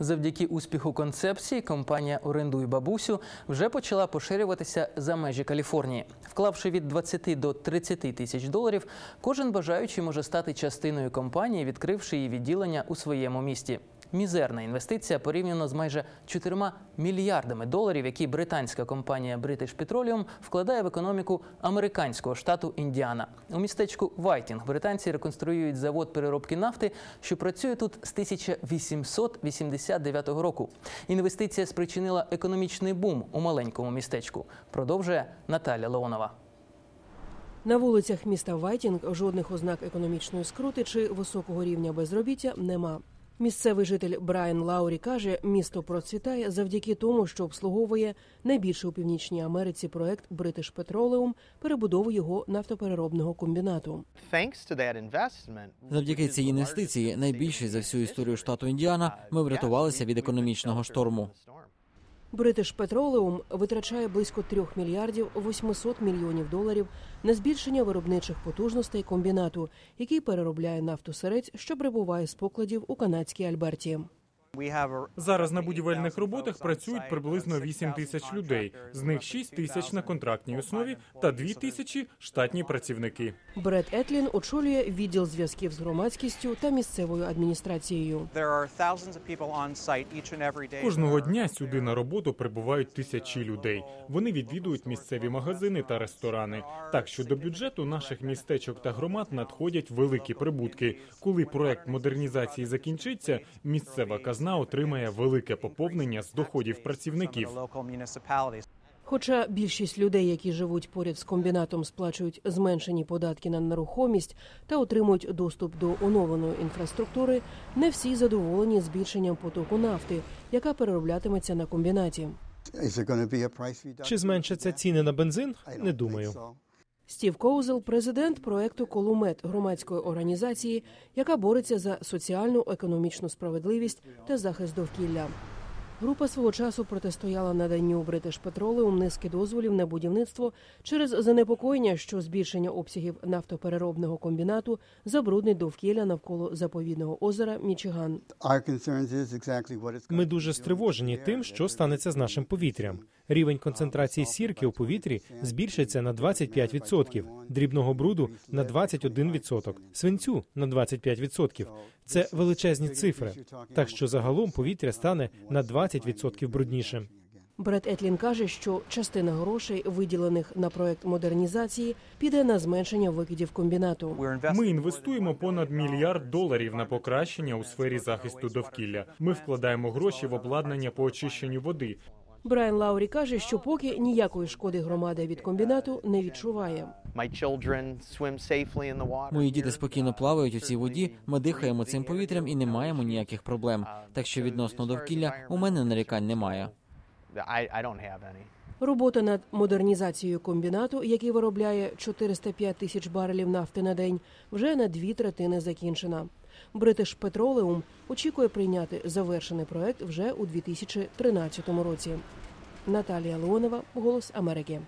Завдяки успіху концепції компанія Орендуй бабусю вже почала поширюватися за межі Каліфорнії. Вклавши від 20 до 30 тисяч доларів, кожен бажаючий може стати частиною компанії, відкривши її відділення у своєму місті. Мізерна інвестиція порівняно з майже 4 мільярдами доларів, які британська компанія British Petroleum вкладає в економіку американського штату Індіана. У містечку Вайтінг британці реконструюють завод переробки нафти, що працює тут з 1889 року. Інвестиція спричинила економічний бум у маленькому містечку. Продовжує Наталя Леонова. На вулицях міста Вайтінг жодних ознак економічної скрути чи високого рівня безробіття нема. Місцевий житель Брайан Лаурі каже, місто процвітає завдяки тому, що обслуговує найбільший у північній Америці проект British Petroleum перебудову його нафтопереробного комбінату. Завдяки цій інвестиції, найбільшій за всю історію штату Індіана, ми врятувалися від економічного шторму. British Petroleum витрачає близько 3 мільярдів 800 мільйонів доларів на збільшення виробничих потужностей комбінату, який переробляє нафту сирець, що прибуває з покладів у канадській Альберті. Зараз на будівельних роботах працюють приблизно 8 тисяч людей. З них 6 тисяч на контрактній основі та 2 тисячі штатні працівники. Бред Етлін очолює відділ зв'язків з громадськістю та місцевою адміністрацією. Кожного дня сюди на роботу прибувають тисячі людей. Вони відвідують місцеві магазини та ресторани. Так що до бюджету наших містечок та громад надходять великі прибутки. Коли проект модернізації закінчиться, місцева казна отримає велике поповнення з доходів працівників. Хоча більшість людей, які живуть поряд з комбінатом, сплачують зменшені податки на нерухомість та отримують доступ до оновленої інфраструктури, не всі задоволені збільшенням потоку нафти, яка перероблятиметься на комбінаті. Чи зменшаться ціни на бензин? Не думаю. Стів Коузел, президент проекту Колумет громадської організації, яка бореться за соціальну економічну справедливість та захист довкілля. Група свого часу протистояла наданню British Petroleum низки дозволів на будівництво через занепокоєння, що збільшення обсягів нафтопереробного комбінату забруднить довкілля навколо заповідного озера Мічиган. Ми дуже стривожені тим, що станеться з нашим повітрям. Рівень концентрації сірки у повітрі збільшиться на 25%, дрібного бруду на 21%, свинцю на 25%. Це величезні цифри. Так що загалом повітря стане на 20% бруднішим. Бред Етлін каже, що частина грошей, виділених на проект модернізації, піде на зменшення викидів комбінату. Ми інвестуємо понад мільярд доларів на покращення у сфері захисту довкілля. Ми вкладаємо гроші в обладнання по очищенню води. Брайан Лаурі каже, що поки ніякої шкоди громада від комбінату не відчуває. Мої діти спокійно плавають у цій воді. Ми дихаємо цим повітрям і не маємо ніяких проблем. Так що відносно довкілля у мене нарікань немає. Робота над модернізацією комбінату, який виробляє 405 тисяч барелів нафти на день, вже на дві третини закінчена. British Petroleum очікує прийняти завершений проект вже у 2013 році. Наталія Леонова, Голос Америки.